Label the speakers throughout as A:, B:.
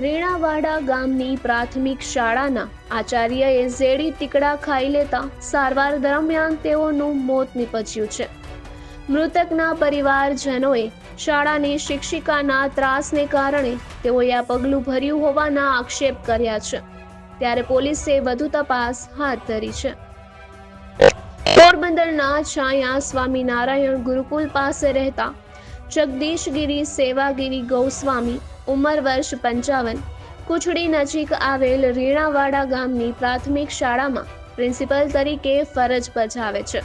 A: ગામની પ્રાથમિક શાળાના આચાર્યએ ઝેડી ટીકડા ખાઈ લેતા સારવાર દરમિયાન તેઓનું મોત નીપજ્યું છે. મૃતકના પરિવારજનોએ શાળાની શિક્ષિકાના ત્રાસને કારણે તેઓએ આ પગલું ભર્યું હોવાના આક્ષેપ કર્યા છે. ત્યારે પોલીસે વધુ તપાસ હાથ ધરી છે. પોરબંદરના છાયા સ્વામિનારાયણ ગુરુકુલ પાસે રહેતા જગદીશગીરી સેવાગીરી ગૌસ્વામી, ઉંમર વર્ષ પંચાવન. કુચડી નજીક આવેલ રીણાવાડા ગામની પ્રાથમિક શાળામાં પ્રિન્સિપલ તરીકે ફરજ બજાવે છે.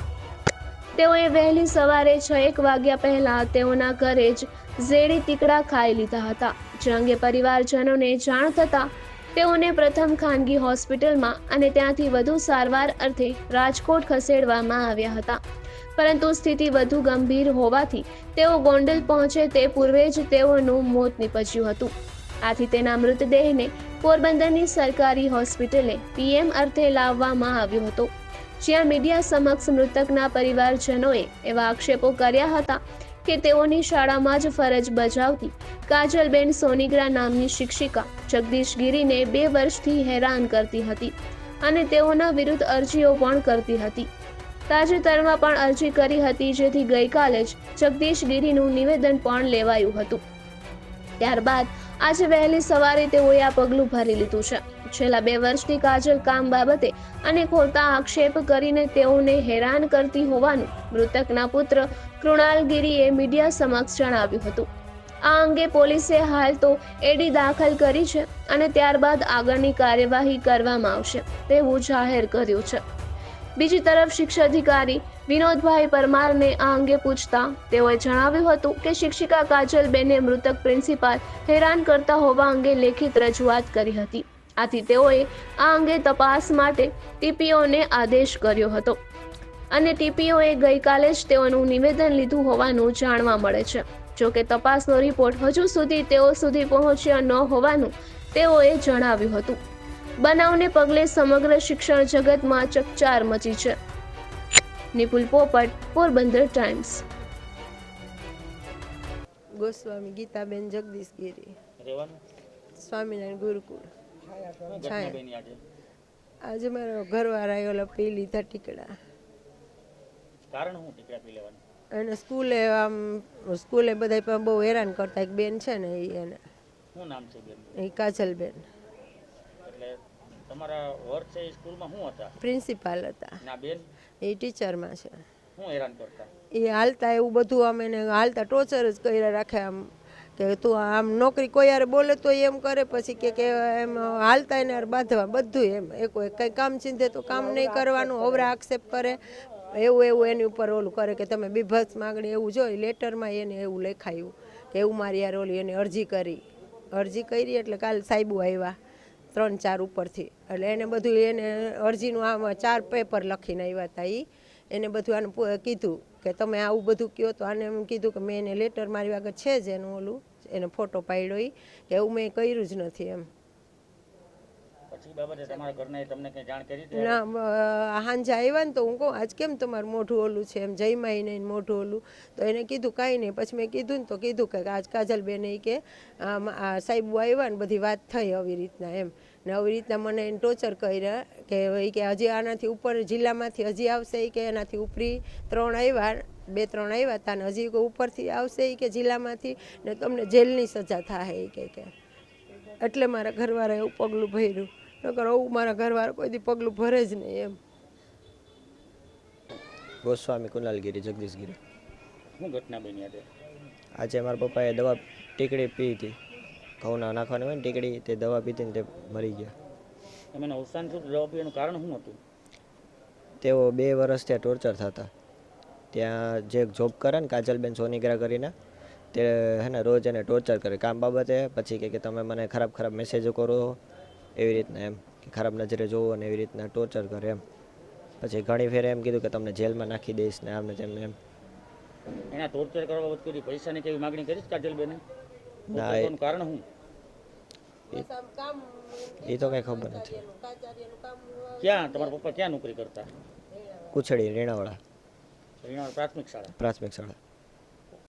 A: તેઓએ વહેલી સવારે છ એક વાગ્યા પહેલા તેઓના ઘરે જ ઝેડી તીકડા ખાઈ લીધા હતા. જે અંગે પરિવારજનોને જાણ થતાં તેઓને પ્રથમ ખાનગી હોસ્પિટલમાં અને ત્યાંથી વધુ સારવાર અર્થે રાજકોટ ખસેડવામાં આવ્યા હતા. પરંતુ સ્થિતિ વધુ ગંભીર હોવાથી તેઓ ગોંડલ પહોંચે તે પૂર્વે જ તેઓનું મોત નીપજ્યું હતું. આથી તેના મૃતદેહને પોરબંદરની સરકારી હોસ્પિટલે પીએમ અર્થે લાવવામાં આવ્યો હતો. જ્યાં મીડિયા સમક્ષ મૃતકના પરિવારજનોએ એવા આક્ષેપો કર્યા હતા કે તેઓની શાળામાં જ ફરજ બજાવતી. કાજલબેન સોનીગ્રા નામની શિક્ષિકા જગદીશ ગીરીને બે વર્ષથી હેરાન કરતી હતી અને તેઓના વિરુદ્ધ અરજીઓ પણ કરતી હતી. તાજેતરમાં પણ અરજી કરી હતી, જેથી ગઈકાલે જ જગદીશ ગીરીનું નિવેદન પણ લેવાયું હતું. ત્યારબાદ આજે વહેલી સવારે તેઓએ આ પગલું ભરી લીધું છે. છેલ્લા બે વર્ષથી કાજલ કામ બાબતે અને ખોટા આક્ષેપ કરીને તેઓને હેરાન કરતી હોવાનું મૃતકના પુત્ર કૃણાલ ગીરીએ મીડિયા સમક્ષ જણાવ્યું હતું. આ અંગે પોલીસે હાલ તો એડી દાખલ કરી છે અને ત્યારબાદ આગળની કાર્યવાહી કરવામાં આવશે તેવું જાહેર કર્યું છે. બીજી તરફ શિક્ષાધિકારી વિનોદભાઈ પરમારને આ અંગે પૂછતા તેઓએ જણાવ્યું હતું કે શિક્ષિકા કાજલબેને મૃતક પ્રિન્સિપાલ હેરાન કરતા હોવા અંગે લેખિત રજૂઆત કરી હતી. આથી તેઓએ આ અંગે તપાસ માટે ટીપીઓને આદેશ કર્યો હતો. અને ટીપીઓએ ગઈકાલે જ તેઓનું નિવેદન લીધું હોવાનું જાણવા મળે છે. જોકે તપાસનો રિપોર્ટ હજુ સુધી તેઓ સુધી પહોંચ્યો ન હોવાનું તેઓએ જણાવ્યું હતું. બનાવને પગલે સમગ્ર શિક્ષણ જગતમાં ચકચાર મચી છે. નિપુલ પોપટ પોરબંદર ટાઈમ્સ.
B: ગોસ્વામી ગીતાબેન જગદીશ
C: ગીરી.
B: સ્વામિનારાયણ ગુરુકુળ.
C: આજે?
B: મારો ઘરવાળા ઓલા પી લીધા ટીકડા
C: કારણ હું ટીકડા પી લેવાનું?
B: અને સ્કૂલે આમ સ્કૂલે બધા પણ બહુ હેરાન કરતા. એક બેન છે ને એ એને.
C: શું નામ છે બેન
B: એ કાજલબેન.
C: એટલે તમારા વર્ગ છે સ્કૂલમાં શું હતા?
B: પ્રિન્સિપાલ હતા.
C: ના બેન?
B: એ ટીચરમાં છે.
C: શું હેરાન કરતા?
B: એ હાલતા એવું બધું આમ એને હાલતા ટોર્ચર જ કર્યા રાખે આમ. કે તું આમ નોકરી કોઈ યાર બોલે તો એમ કરે, પછી કે કે એમ હાલતા એને યાર બાંધવા, બધું એમ. એક કંઈ કામ ચિંધે તો કામ નહીં કરવાનું, અવરા આક્ષેપ કરે. એવું એવું એની ઉપર ઓલું કરે કે તમે બીભત્સ માગણી એવું જોઈ લેટરમાં એને એવું લખાયું કે એવું મારી યાર ઓલી એને અરજી કરી. અરજી કરી એટલે કાલ સાહેબુ આવ્યા ત્રણ ચાર ઉપરથી. એટલે એને બધું એને અરજીનું આમાં ચાર પેપર લખીને આવ્યા હતા એ એને બધું આને કીધું. કે તમે આવું બધું કહો તો આને એમ કીધું કે મેં એને લેટર મારી આગળ છે જ એનું ઓલું એને ફોટો પાડ્યો એ કે એવું મેં કર્યું જ નથી એમ. ના હાંજા આવ્યા ને તો હું કહું આજ કેમ તમારું મોઢું ઓલું છે? એમ જયમાઈ નહીં મોઢું ઓલું. તો એને કીધું કાંઈ નહીં. પછી મેં કીધું ને તો કીધું કે આજ કાજલબેન ઈ કે આમ આ સાહેબુ આવ્યા ને બધી વાત થઈ આવી રીતના એમ. ને આવી રીતના મને એને ટોર્ચર કર્યા કે ભાઈ કે હજી આનાથી ઉપર જિલ્લામાંથી હજી આવશે કે એનાથી ઉપરી ત્રણ આવ્યા બે ત્રણ આવ્યા હતા ને હજી ઉપરથી આવશે કે જિલ્લામાંથી ને તમને જેલની સજા થાય એ કે કે. એટલે મારા ઘરવાળાએ એવું પગલું ભર્યું. નકર આવું મારા ઘરવાળા કોઈ દી પગલું ભરે જ નહીં એમ.
D: ગોસ્વામી કુનાલગીરી જગદીશગીરી.
C: શું ઘટના બની આજે
D: મારા પપ્પાએ દવા ટીકડી પી હતી. ઘઉંના નાખવાની હોય ને ટીકડી તે દવા પીધી ને તે મરી ગયા.
C: એમને અવસાન શું દવા પીવાનું કારણ શું હતું?
D: તેઓ બે વર્ષ ત્યાં ટોર્ચર થતા. ત્યાં જે જોબ કરે ને કાજલબેન સોનીગ્રા કરીને તે હે ને રોજ એને ટોર્ચર કરે. કામ બાબતે પછી કે તમે મને ખરાબ ખરાબ મેસેજો કરો એવી રીતના એમ કે ખરાબ નજરે જોવો અને એવી રીતના ટોર્ચર કરે એમ. પછી ઘણી ફેર એમ કીધું કે તમને જેલમાં નાખી દઈશ ને આમ તેમને એમ.
C: એના ટોર્ચર કરવા બાબત કોઈ પૈસાની કેવી માગણી કરીશ કાજલબેને?
D: ના,
C: એનું કારણ શું?
D: એ તો કઈ ખબર નથી.
C: ક્યાં? તમારા પપ્પા ક્યાં નોકરી કરતા?
D: કુછડી રેણાવાળા
C: રેણાવાળા પ્રાથમિક શાળા?
D: પ્રાથમિક શાળા.